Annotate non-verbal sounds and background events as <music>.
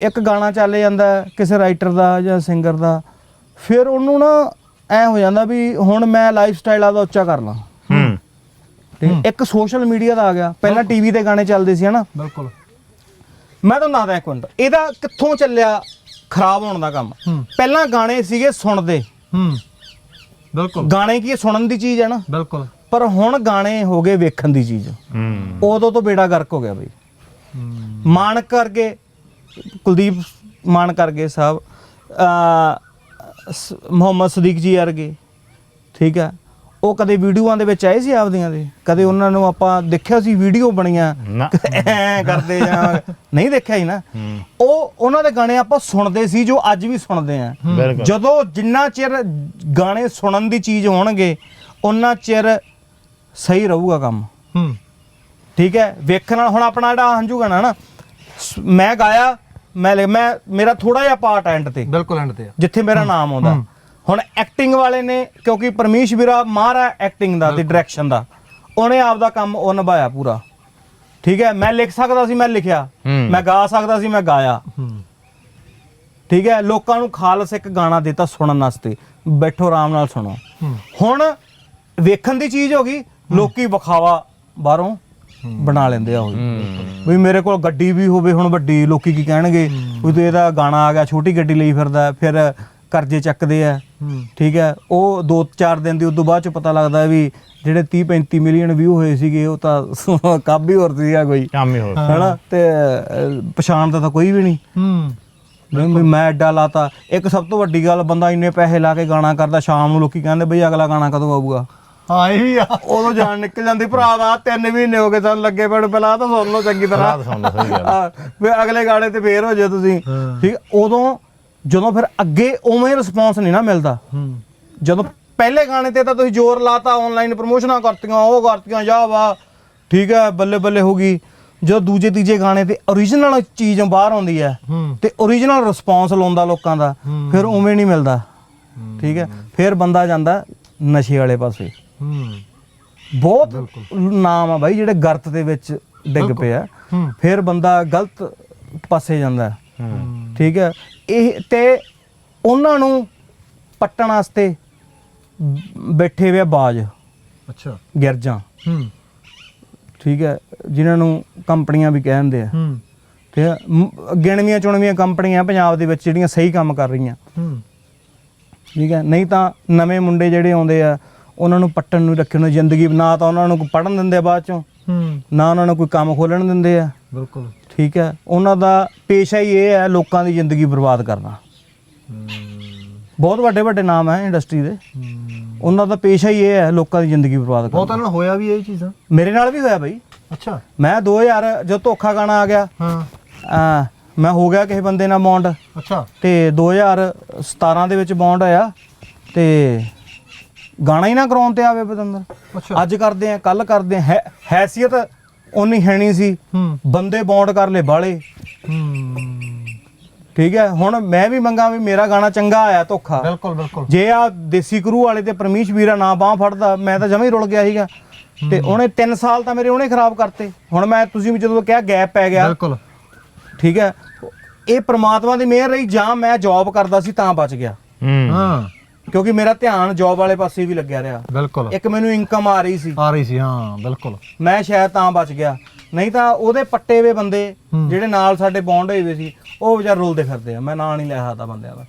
ਇੱਕ ਗਾਣਾ ਚੱਲ ਜਾਂਦਾ ਕਿਸੇ ਰਾਈਟਰ ਦਾ ਜਾਂ ਸਿੰਗਰ ਦਾ ਫਿਰ ਉਹਨੂੰ ਨਾ ਐ ਹੋ ਜਾਂਦਾ ਵੀ ਹੁਣ ਮੈਂ ਲਾਈਫ ਸਟਾਈਲ ਆਦਾ ਉੱਚਾ ਕਰ ਲਾਂ। ਹੂੰ। ਠੀਕ? ਇੱਕ ਸੋਸ਼ਲ ਮੀਡੀਆ ਦਾ ਆ ਗਿਆ। ਪਹਿਲਾਂ ਟੀਵੀ ਤੇ ਗਾਣੇ ਚੱਲਦੇ ਸੀ ਹਨਾ? ਬਿਲਕੁਲ। ਮੈਂ ਤੁਹਾਨੂੰ ਦੱਸਦਾ ਇੱਕ ਮਿੰਟ। ਇਹਦਾ ਕਿੱਥੋਂ ਚੱਲਿਆ ਖਰਾਬ ਹੋਣ ਦਾ ਕੰਮ। ਪਹਿਲਾਂ ਗਾਣੇ ਸੀਗੇ ਸੁਣਦੇ। ਹੂੰ। ਬਿਲਕੁਲ। ਗਾਣੇ ਕੀ ਸੁਣਨ ਦੀ ਚੀਜ਼ ਹੈ ਨਾ। ਬਿਲਕੁਲ। ਪਰ ਹੁਣ ਗਾਣੇ ਹੋ ਗਏ ਵੇਖਣ ਦੀ ਚੀਜ਼। ਹੂੰ। ਉਦੋਂ ਤੋਂ ਬੇੜਾ ਗਰਕ ਹੋ ਗਿਆ ਬਈ। ਹੂੰ। ਮਾਨ ਕਰਗੇ ਕੁਲਦੀਪ ਮਾਨ ਕਰਗੇ ਸਾਹਿਬ। ਅ ਮੁਹੰਮਦ ਸਦੀਕ ਜੀ ਵਰਗੇ ਠੀਕ ਹੈ। ਉਹ ਕਦੇ ਵੀਡੀਓਆਂ ਦੇ ਵਿੱਚ ਆਏ ਸੀ ਆਪਦੀਆਂ ਦੇ? ਕਦੇ ਉਹਨਾਂ ਨੂੰ ਆਪਾਂ ਦੇਖਿਆ ਸੀ ਵੀਡੀਓ ਬਣੀਆਂ? ਐ ਕਰਦੇ ਜਾਂ <laughs> ਨਹੀਂ ਦੇਖਿਆ ਹੀ ਨਾ? ਉਹ ਉਹਨਾਂ ਦੇ ਗਾਣੇ ਆਪਾਂ ਸੁਣਦੇ ਸੀ ਜੋ ਅੱਜ ਵੀ ਸੁਣਦੇ ਆ। ਜਦੋਂ ਜਿੰਨਾ ਚਿਰ ਗਾਣੇ ਸੁਣਨ ਦੀ ਚੀਜ਼ ਹੋਣਗੇ ਉਹਨਾਂ ਚਿਰ ਸਹੀ ਰਹੂਗਾ ਕੰਮ। ਠੀਕ ਹੈ। ਵੇਖਣ ਨਾਲ ਹੁਣ ਆਪਣਾ ਜਿਹੜਾ ਹੰਝੂ ਗਾਣਾ ਨਾ ਮੈਂ ਗਾਇਆ ਮੈਂ ਲਿ- ਮੈਂ ਮੇਰਾ ਥੋੜਾ ਜਿਹਾ ਪਾਰਟ ਐਂਡ ਤੇ। ਬਿਲਕੁਲ ਐਂਡ ਤੇ ਆ। ਜਿੱਥੇ ਮੇਰਾ ਨਾਮ ਆਉਂਦਾ। ਹੁਣ ਐਕਟਿੰਗ ਵਾਲੇ ਨੇ ਕਿਉਂਕਿ ਪਰਮੇਸ਼ ਵੀਰਾ ਮਾਰਾ ਐਕਟਿੰਗ ਦਾ ਤੇ ਡਾਇਰੈਕਸ਼ਨ ਦਾ। ਉਹਨੇ ਆਪ ਦਾ ਕੰਮ ਉਹ ਨਿਭਾਇਆ ਪੂਰਾ। ਠੀਕ ਹੈ ਮੈਂ ਲਿਖ ਸਕਦਾ ਸੀ ਮੈਂ ਲਿਖਿਆ। ਹੂੰ। ਮੈਂ ਗਾ ਸਕਦਾ ਸੀ ਮੈਂ ਗਾਇਆ। ਹੂੰ। ਠੀਕ ਹੈ ਲੋਕਾਂ ਨੂੰ ਖਾਲਸ ਇੱਕ ਗਾਣਾ ਦਿੱਤਾ ਸੁਣਨ ਵਾਸਤੇ। ਬੈਠੋ ਆਰਾਮ ਨਾਲ ਸੁਣੋ। ਹੂੰ। ਹੁਣ ਵੇਖਣ ਦੀ ਚੀਜ਼ ਹੋ ਗਈ ਲੋਕੀ ਵਿਖਾਵਾ ਬਾਹਰੋਂ ਬਣਾ ਲੈਂਦੇ ਆ ਉਹ ਵੀ ਮੇਰੇ ਕੋਲ ਗੱਡੀ ਵੀ ਹੋਵੇ ਹੁਣ ਵੱਡੀ ਲੋਕੀ ਕੀ ਕਹਿਣਗੇ? ਵੀ ਤੂੰ ਇਹਦਾ ਗਾਣਾ ਆ ਗਿਆ ਛੋਟੀ ਗੱਡੀ ਲਈ ਫਿਰਦਾ ਹੈ, ਫਿਰ ਕਰਜ਼ੇ ਚੱਕਦੇ ਆ। ਹੂੰ। ਠੀਕ ਹੈ ਉਹ 2-4 ਦਿਨ ਦੀ ਉਦੋਂ ਬਾਅਦ ਚ ਪਤਾ ਲੱਗਦਾ ਵੀ ਜਿਹੜੇ 30-35 ਮਿਲੀਅਨ ਵਿਊ ਹੋਏ ਸੀਗੇ ਉਹ ਤਾਂ <laughs> ਕਾਬੀ ਹੋਰ ਸੀਗਾ ਕੋਈ। ਕੰਮ ਹੀ ਹੋਰ ਹੈਨਾ? ਤੇ ਅਹ, ਪਛਾਣਦਾ ਤਾਂ ਕੋਈ ਵੀ ਨਹੀਂ। ਹੂੰ। ਵੀ ਮੈਂ ਐਡਾ ਲਾਤਾ। ਇੱਕ ਸਭ ਤੋਂ ਵੱਡੀ ਗੱਲ ਬੰਦਾ ਇੰਨੇ ਪੈਸੇ ਲਾ ਕੇ ਗਾਣਾ ਕਰਦਾ ਸ਼ਾਮ ਨੂੰ ਲੋਕੀ ਕਹਿੰਦੇ ਬਈ ਅਗਲਾ ਗਾਣਾ ਕਦੋਂ ਆਊਗਾ? ਹਾਂ ਇਹ ਵੀ ਆ। ਉਦੋਂ ਜਾਨ ਨਿਕਲ ਜਾਂਦੀ ਭਰਾਵਾ ਤਿੰਨ ਮਹੀਨੇ ਹੋ ਗਏ ਸਾਨੂੰ ਲੱਗੇ ਪੜ ਪਹਿਲਾਂ ਤਾਂ ਸੁਣ ਲਓ ਚੰਗੀ ਤਰ੍ਹਾਂ। ਰਾਤ ਸੁਣ ਲਓ, ਸਹੀ ਗੱਲ। ਵੀ ਅਗਲੇ ਗਾਣੇ ਤੇ ਫੇਰ ਹੋ ਜਾਓ ਤੁਸੀਂ। ਠੀਕ ਉਦੋਂ ਜਦੋਂ ਫਿਰ ਅੱਗੇ ਉਵੇਂ ਰਿਸਪੌਂਸ ਨਹੀਂ ਨਾ ਮਿਲਦਾ। ਹੂੰ। ਜਦੋਂ ਪਹਿਲੇ ਗਾਣੇ ਤੇ ਤਾਂ ਤੁਸੀਂ ਜ਼ੋਰ ਲਾਤਾ ਆਨਲਾਈਨ ਪ੍ਰਮੋਸ਼ਨਾਂ ਕਰਤੀਆਂ ਉਹ ਕਰਤੀਆਂ ਜਾ ਵਾ ਠੀਕ ਹੈ ਬੱਲੇ ਬੱਲੇ ਹੋ ਗਈ। ਜਦੋਂ ਦੂਜੇ ਤੀਜੇ ਗਾਣੇ ਤੇ ਓਰੀਜਨਲ ਚੀਜ਼ ਬਾਹਰ ਆਉਂਦੀ ਹੈ ਹੂੰ। ਤੇ ਓਰੀਜਨਲ ਰਿਸਪੌਂਸ ਲਾਉਂਦਾ ਲੋਕਾਂ ਦਾ। ਫਿਰ ਉਵੇਂ ਨਹੀਂ ਮਿਲਦਾ। ਠੀਕ ਹੈ ਫਿਰ ਬੰਦਾ ਜਾਂਦਾ ਨਸ਼ੇ ਵਾਲੇ ਪਾਸੇ। ਹੂੰ। ਬਹੁਤ ਨਾਮ ਆ ਬਾਈ ਜਿਹੜੇ ਗਰਤ ਦੇ ਵਿੱਚ ਡਿੱਗ ਪਿਆ। ਹੂੰ। ਫਿਰ ਬੰਦਾ ਗਲਤ ਪਾਸੇ ਜਾਂਦਾ ਠੀਕ ਹੈ। ਇਹ ਤੇ ਉਹਨਾਂ ਨੂੰ ਪੱਟਣ ਵਾਸਤੇ ਬੈਠੇ ਹੋਏ ਆ ਬਾਜ। ਅੱਛਾ। ਗਿਰਜਾਂ। ਹੂੰ। ਠੀਕ ਹੈ। ਜਿਨ੍ਹਾਂ ਨੂੰ ਕੰਪਨੀਆਂ ਵੀ ਕਹਿੰਦੇ ਆ। ਹੂੰ। ਤੇ ਮ- ਗਿਣਵੀਆਂ ਚੁਣਵੀਆਂ ਕੰਪਨੀਆਂ ਪੰਜਾਬ ਦੇ ਵਿੱਚ ਜਿਹੜੀਆਂ ਸਹੀ ਕੰਮ ਕਰ ਰਹੀਆਂ। ਹੂੰ। ਠੀਕ ਹੈ। ਨਹੀਂ ਤਾਂ ਨਵੇਂ ਮੁੰਡੇ ਜਿਹੜੇ ਆਉਂਦੇ ਆ ਉਹਨਾਂ ਨੂੰ ਪੱਟਣ ਨੂੰ ਰੱਖਣ ਨੂੰ ਜ਼ਿੰਦਗੀ ਨਾ ਤਾਂ ਉਹਨਾਂ ਨੂੰ ਪੜਨ ਦਿੰਦੇ ਆ ਬਾਅਦ ਚੋਂ। ਹੂੰ। ਨਾ ਉਹਨਾਂ ਨੂੰ ਕੋਈ ਕੰਮ ਖੋਲਣ ਦਿੰਦੇ ਆ। ਬਿਲਕੁਲ। ਠੀਕ ਹੈ। ਉਹਨਾਂ ਦਾ ਪੇਸ਼ਾ ਹੀ ਇਹ ਹੈ ਲੋਕਾਂ ਦੀ ਜ਼ਿੰਦਗੀ ਬਰਬਾਦ ਕਰਨਾ। ਬਹੁਤ ਵੱਡੇ ਵੱਡੇ ਨਾਮ ਹੈ ਇੰਡਸਟਰੀ ਦੇ। ਉਹਨਾਂ ਦਾ ਪੇਸ਼ਾ ਹੀ ਇਹ ਹੈ ਲੋਕਾਂ ਦੀ ਜ਼ਿੰਦਗੀ ਬਰਬਾਦ ਕਰਨਾ। ਬਹੁਤਾਂ ਨਾਲ ਹੋਇਆ ਵੀ ਇਹ ਚੀਜ਼ਾਂ? ਮੇਰੇ ਨਾਲ ਵੀ ਹੋਇਆ ਬਈ। ਅੱਛਾ। ਮੈਂ 2000 ਜਦੋਂ ਧੋਖਾ ਗਾਣਾ ਆ ਗਿਆ ਹਾਂ। ਆ ਮੈਂ ਹੋ ਗਿਆ ਕਿਸੇ ਬੰਦੇ ਨਾਲ ਬੌਂਡ ਅੱਛਾ। ਤੇ 2017 ਦੇ ਵਿੱਚ ਬੌਂਡ ਹੋਇਆ ਤੇ ਗਾਣਾ ਹੀ ਨਾ ਕਰਾਉਣ ਤੇ ਆਵੇ ਬਦੰਦਰ ਅੱਛਾ। ਅੱਜ ਕਰਦੇ ਆ ਕੱਲ ਕਰਦੇ ਆ। ਹੈ- ਹੈਸੀਅਤ ਉਨੀ ਹੈ ਨਹੀਂ ਸੀ। ਹੂੰ। ਬੰਦੇ ਬੌਂਡ ਕਰ ਲੈ ਬਾਲੇ। ਹੂੰ। ਠੀਕ ਹੈ ਹੁਣ ਮੈਂ ਵੀ ਮੰਗਾ ਵੀ ਮੇਰਾ ਗਾਣਾ ਚੰਗਾ ਆਇਆ ਧੋਖਾ। ਬਿਲਕੁਲ ਬਿਲਕੁਲ। ਜੇ ਆ ਦੇਸੀ ਕਰੂ ਵਾਲੇ ਤੇ ਪਰਮੇਸ਼ ਵੀਰਾ ਨਾ ਬਾਹ ਫੜਦਾ ਮੈਂ ਤਾਂ ਜਮਾਂ ਹੀ ਰੁਲ ਗਿਆ ਸੀਗਾ। ਤੇ ਉਹਨੇ 3 ਸਾਲ ਤਾਂ ਮੇਰੇ ਉਹਨੇ ਖਰਾਬ ਕਰਤੇ। ਹੁਣ ਮੈਂ ਤੁਸੀਂ ਵੀ ਜਦੋਂ ਕਿਹਾ ਗੈਪ ਪੈ ਗਿਆ। ਬਿਲਕੁਲ। ਠੀਕ ਹੈ ਇਹ ਪ੍ਰਮਾਤਮਾ ਦੀ ਮਿਹਰ ਰਹੀ ਜਾਂ ਮੈਂ ਜੌਬ ਕਰਦਾ ਸੀ ਤਾਂ ਬਚ ਗਿਆ। ਹੂੰ। ਹਾਂ। ਕਿਉਂਕਿ ਮੇਰਾ ਧਿਆਨ ਜੌਬ ਵਾਲੇ ਪਾਸੇ ਵੀ ਲੱਗਿਆ ਰਿਹਾ। ਬਿਲਕੁਲ। ਇੱਕ ਮੈਨੂੰ ਇਨਕਮ ਆ ਰਹੀ ਸੀ। ਆ ਰਹੀ ਸੀ ਹਾਂ ਬਿਲਕੁਲ। ਮੈਂ ਸ਼ਾਇਦ ਤਾਂ ਬਚ ਗਿਆ। ਨਹੀਂ ਤਾਂ ਉਹਦੇ ਪੱਟੇ ਵੇ ਬੰਦੇ ਜਿਹੜੇ ਨਾਲ ਸਾਡੇ ਬੌਂਡ ਹੋਏ ਵੇ ਸੀ ਉਹ ਵਿਚਾਰ ਰੁਲਦੇ ਫਿਰਦੇ ਆ। ਮੈਂ ਨਾਂ ਨਹੀਂ ਲੈ ਸਕਦਾ ਬੰਦਿਆਂ ਦਾ।